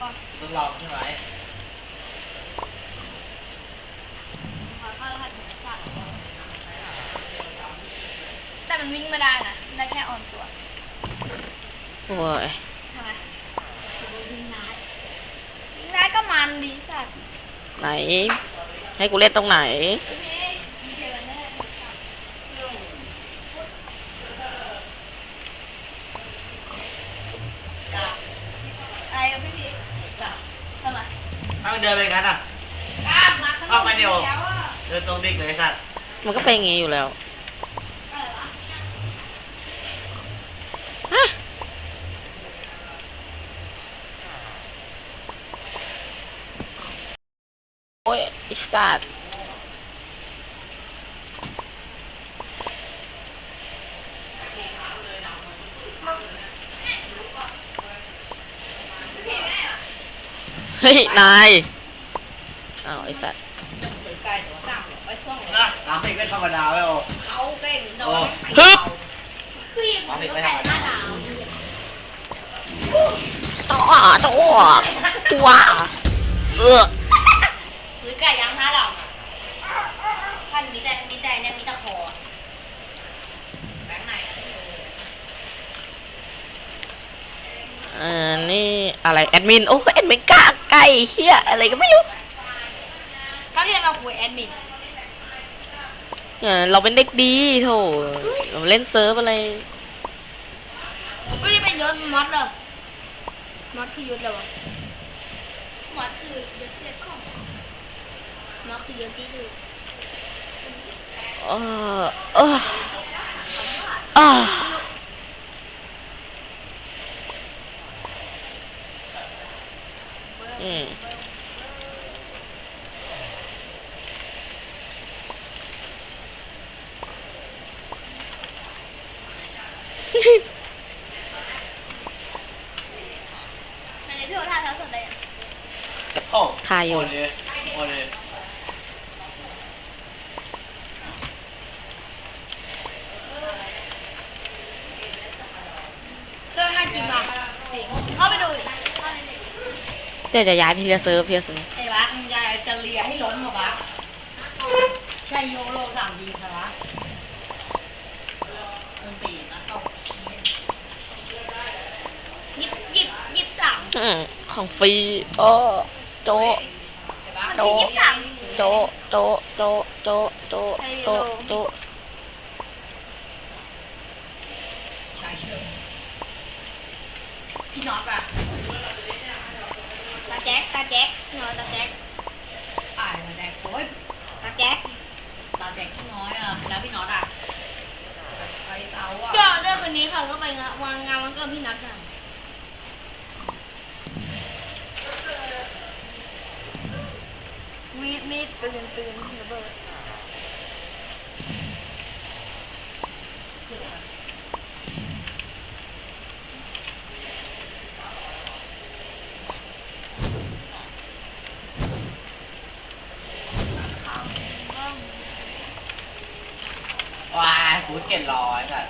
ก่อนทดลองใช่ไหมขอเข้ารหัสจัดแต่มันวิ่งไม่ได้นะ ได้แค่ออนตัวโอ้ยทำไมวิ่งได้วิ่งได้ก็มันดีสัตว์ไหน ให้กูเล่นตรงไหนพี่ เดินไปงั้นอะกล้ามมาขนมเอาไปเดี๋ยวแล้วอะเดินตรงดิ่งเลยไอ้สัตว์มันก็เป็นอย่างงี้อยู่แล้วอะไรวะฮะโอ้ยไอิสัตว์ พี่แม่อะ เฮ้ย นาย อ้าวไอสัตว์ไก่ตัวสร้างหรอกไปช่วงนะน้ำพริกไม่ธรรมดาไว้โอ้เขาเก่งโดโอ้นฮึบพี่น้ำพริกไม่ธรรมดาตัวตัวตัวเออซื้อไก่ย่างห้าดอกท่านมีแต่มีแต่เนี่ยมีแต่คอแบงค์ไหนเออนี่ อะไรแอดมินโอ้แอดมินกล้าไก่เฮียอะไรก็ไม่รู้ก็เรียนมาคุยแอดมินเออเราเป็นเด็กดีโถเราเล่นเซิร์ฟอะไรไม่ได้เป็นยศมอสเหรอมอสคือยศอะไรวะมอสคือยศเล็กของมอสคือยศที่ดูเออเออ อ่าอืมในนี้พี่โอท่าเท้าสดเลยอะ โอ้ ทายอยู่ โอ้เลยโอ้เลย เรื่องน่ากินมากเข้าไปดูดิเข้าไปดู เดี๋ยวจะย้ายพี่จะเซิร์ฟพี่จะเซิร์ฟไอ้วะมึงยายจะเลียให้ล้มเหรอวะใช่โยโรสามดีค่ะวะดนตรีนะตกยิบยิบยิบสามอืมของฟรีโอ้โจใช่ปะโจ๊ะโจโจโจโจโจโจโจใช่เชื่อพี่น็อตป่ะ แจ็คตาแจ็คเงาตาแจ็คอ่ายตาแดกโอ้ยตาแจ็คตาแดกที่น้อยอะแล้วพี่น็อตอะไปเตาอะก็เรื่องคนนี้เขาก็ไปงานวางงานวันเกิดพี่นัทกันมีดมีดปืนปืนระเบิด ว้ายกูเก็ดร้อยค่ะ